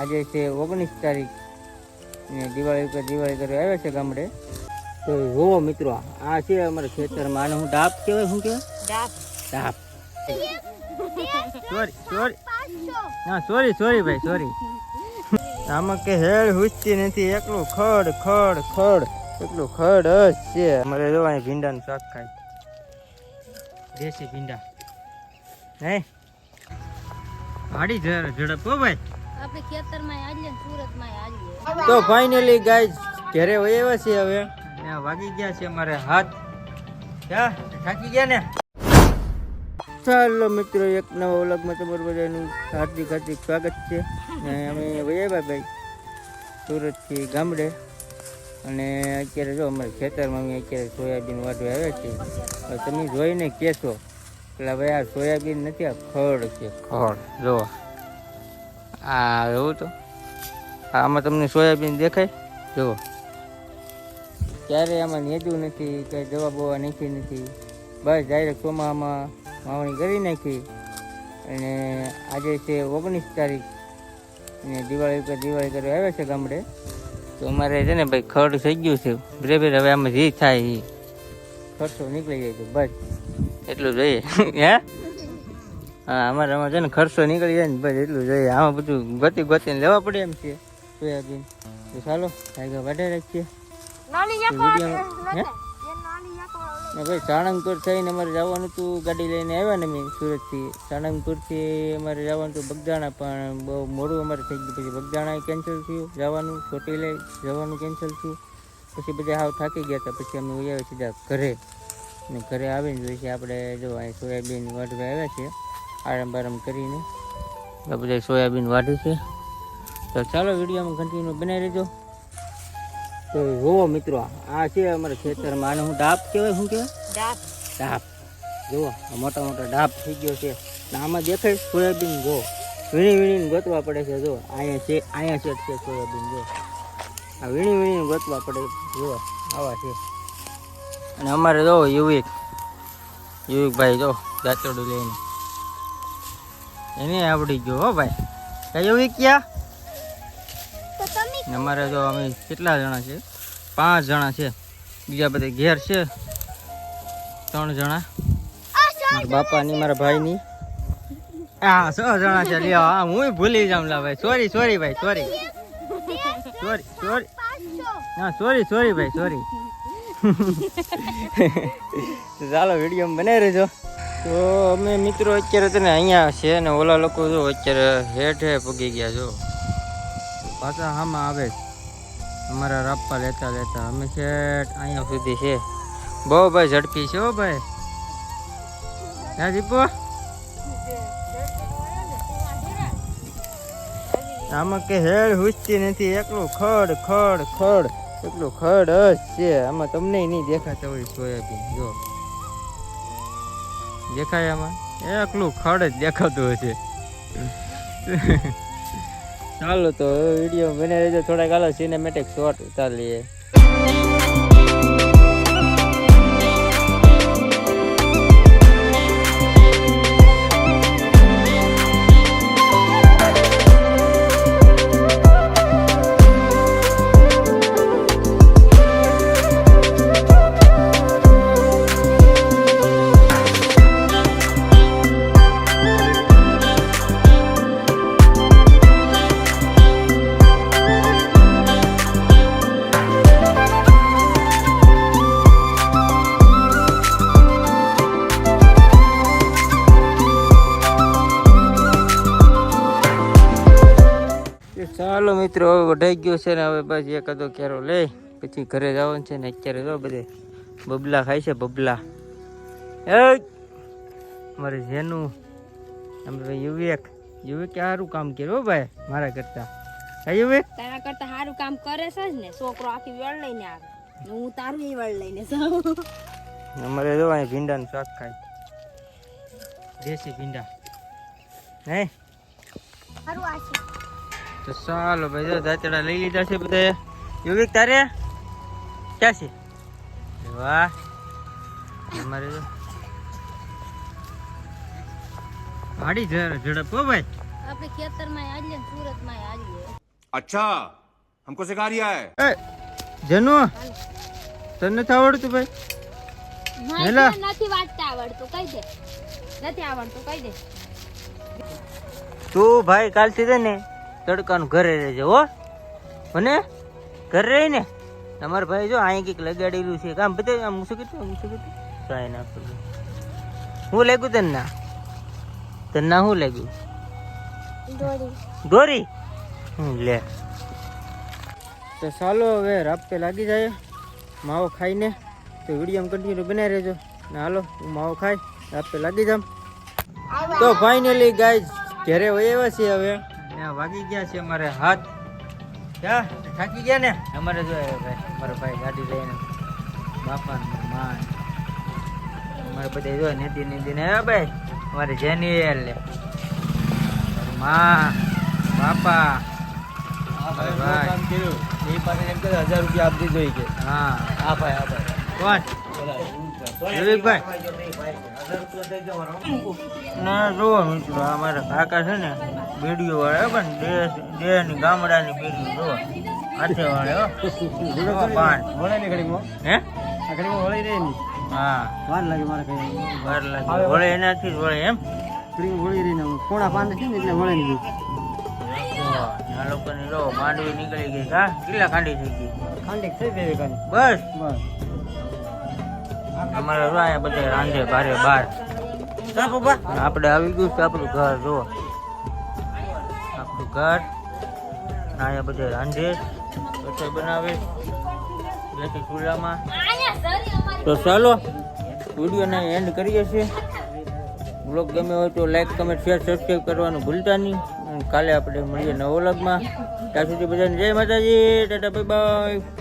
આજે છે ઓગણીસ તારીખ. ને દિવાળી ઉપર દિવાળી કરવા આવ્યા છે ગામડે. તો જુઓ મિત્રો આ છે અમારા ખેતરમાં. આને હું ડાપ કહેવાય શું કહેવાય? ડાપ સોરી સોરી. હા સોરી સોરી ભાઈ સોરી. આમાં કે હેડ હુસતી નથી એકલું ખડ ખડ ખડ. એકલું ખડ જ છે. અમારે જો અહીં ભીંડાનું શાક ખાય. દેશી ભીંડા. હે? ભાડી જરા ઝડપ હો ભાઈ. આપણે ખેતરમાં આવીએ સુરતમાં આવીએ તો ફાઇનલી ગાઈઝ ઘરે વયા છે હવે. ને વાગી ગયા છે અમારે હાથ. ક્યાં થાકી ગયા ને? ચાલો મિત્રો એક નવા વ્લોગમાં તમારું બધાનું હાર્દિક હાર્દિક સ્વાગત છે. ને અમે વયવા ભાઈ સુરતથી ગામડે. અને અત્યારે જો અમારે ખેતરમાં અમે અત્યારે સોયાબીન વાટવા આવ્યા છીએ. તમે જોઈને કહેશો એટલે ભાઈ આ સોયાબીન નથી આ ખડ છે. ખડ જો આ એવું તો? આમાં તમને સોયાબીન દેખાય? જુઓ. ક્યારે આમાં નેજું નથી કંઈ દવા બવા નાખી નથી. બસ ડાયરેક્ટ ચોમામાં વાવણી કરી નાખી. અને આજે છે ઓગણીસ તારીખ. અને દિવાળી ઉપર દિવાળી કરવા આવ્યા છે ગામડે. તો અમારે છે ને ભાઈ ખડ થઈ ગયું છે. બરાબર હવે આમાં જે થાય એ ખર્ચો નીકળી જાય છે બસ. એટલું જોઈએ હે? હા અમારે આમાં છે ને ખર્ચો નીકળી જાય ને બસ એટલું જોઈએ આમાં બધું ગતિ ગતિને લેવા પડે એમ છે. સોયાબીન. તો ચાલો ટાઈગર વાઢે રાખીએ. ભાઈ સાળંગપુર થઈને અમારે જવાનું હતું ગાડી લઈને આવ્યા ને અમે સુરતથી. સાળંગપુરથી અમારે જવાનું હતું બગદાણા પણ બહુ મોડું અમારે થઈ ગયું. પછી બગદાણા કેન્સલ થયું જવાનું ચોટી લઈ જવાનું કેન્સલ થયું. પછી બધા હાવ થાકી ગયા હતા. પછી અમે ઉયાવે સીધા ઘરે. ને ઘરે આવીને જોઈએ આપણે જો અહીં સોયાબીન વાઢવા આવ્યા છે. આરામ બારામ કરીને. આ બધા સોયાબીન વાઢી છે. તો ચાલો વિડીયોમાં કન્ટિન્યુ બનાવી લેજો તો જોવો મિત્રો આ છે અમારા ખેતરમાં. આને હું ડાપ કહેવાય શું કહેવાય? ડાપ જુઓ આ મોટા મોટા ડાપ થઈ ગયો છે. આમાં દેખાય સોયાબીન જો વીણી વીણીને ગોતવા પડે છે જો અહીંયા છે અહીંયા છે છે સોયાબીન જો આ વીણી વીણીને ગોતવા પડે જો આવા છે. અને અમારે જો યુવિક. યુવિકભાઈ જો દાંતરડું લઈને. એને આવડી ગયો હો ભાઈ. કઈ વિક્યા? ને અમારે તો અમે કેટલા જણા છે? પાંચ જણા છે. બીજા બધા ઘેર છે. ત્રણ જણા. બાપાની મારા ભાઈની. હા છ જણા છે. લ્યો હા હું ભૂલી જામ લા ભાઈ. સોરી સોરી ભાઈ સોરી સોરી સોરી હા સોરી સોરી ભાઈ સોરી ચાલો વીડિયો બનાવી રહેજો. તો અમે મિત્રો અત્યારે તને અહીંયા છે ને ઓલા લોકો જો અત્યારે હેઠે પગી ગયા જો. પાછા આમાં આવે. અમારા રાપ્પા લેતા લેતા અમે છેટ અહીંયા સુધી છે. બહુ ભાઈ ઝડપી છે હો ભાઈ. હે દીપો? આમાં કે હેડ હુસતી નથી. એકલું ખડ ખડ ખડ. એકલું ખડ જ છે. આમાં તમને નહીં દેખાતા હોય સોયાબીન, જો. દેખાય આમાં એકલું ખડ જ દેખાતું હશે. ચાલો તો વીડિયો બને રહેજો. થોડાક હાલો સિનેમેટિક શોર્ટ ઉતારીએ. તો ચાલો મિત્રો હવે વઢાઈ ગયો છે ને હવે બસ એકાદો કેરો લે પછી ઘરે જવાનું છે ને અત્યારે જો બધે બબલા ખાય છે બબલા. એ મારે જેનું અમે ભાઈ યુવેક યુવિક સારું કામ કર્યું ભાઈ મારા કરતા. હા યુવિક? તારા કરતા સારું કામ કરે છે ને છોકરો આખી વેળ લઈને આવે. હું તારું એ વેળ લઈને જાઉં. અમારે જો અહીં ભીંડાનું શાક ખાય. દેશી ભીંડા. હે? સારું આ છે. તો ચાલો ભાઈ જો દાંતડા લઈ લીધા છે બધા યુવિક તારે ક્યાં છે વાહ અમારે જો હાડી જરા ઝડપ હો ભાઈ આપણે ખેતરમાં આવીએ ને સુરતમાં આવીએ अच्छा हमको सिखा रिया है એ જનુ તને નથી આવડતું ભાઈ હેલા. મને નથી વાંચતા આવડતું કહી દે નથી આવડતું કહી દે તું ભાઈ કાલથી છે ને તડકાનું ઘરે રહેજે હો. મને ઘરે રહી ને તમારા ભાઈ જો અહીં કંઈક લગાડેલું છે. કામ બધે આમ શું કીધું આમ શું કીધું કાંઈ ના કીધું હું લાગ્યું તને ના? તને ના શું લાગ્યું? દોરી. હું લે. તો ચાલો હવે રાપતે લાગી જાય. માવો ખાઈને તો વીડિયો કન્ટિન્યુ બનાવી રહેજો. ને હાલો હું માવો ખાઈ રાપતે લાગી જામ તો ફાઇનલી ગાય ઘરે વયા છીએ હવે. ને વાગી ગયા છે અમારે હાથ. ક્યાં થાકી ગયા ને? અમારે જો ભાઈ અમારો ભાઈ ગાડી લઈને બાપા ને માન. અમારે બધા જો નદી નેદી ને ભાઈ અમારે જેનિયલ લે. માં બાપા. ભાઈ. ભાઈ હજાર રૂપિયા આપી દીધો કે. હા. આ ભાઈ આ ભાઈ. કોણ? ના જુઓ મિત્રો કાકા છે ને બેડીઓ વાળા પણ દેશ દેહની ગામડાની બેડીઓ જુઓ. હાથે વાળે પાન વળે ને ઘડીમાં હે? ઘડીમાં વળી રહે હા. વાર લાગે. મારે કઈ વાર લાગે વળે એનાથી જ વળે એમ. વળી રહીને કોણા પાન છે ને એટલે વળે આ લોકોની લો માંડવી નીકળી ગઈ હા? કેટલા ખાંડી થઈ ગઈ? ખાંડી થઈ ગઈ બસ. બસ. અમારે જો અહીંયા બધા રાંધે બારે. બાર આપણે આવી ગયું છે આપણું ઘર જો આપણું ઘર. અહીંયા બધે રાંધે. રસોઈ બનાવે. બેઠી ચૂલામાં. તો ચાલો વિડીયોને એન્ડ કરીએ છીએ. બ્લોગ ગમે હોય તો લાઈક કમેન્ટ શેર સબસ્ક્રાઈબ કરવાનું ભૂલતા નહીં. કાલે આપણે મળીએ નવો વ્લોગમાં. ત્યાં સુધી બધાને જય માતાજી. Tata bye bye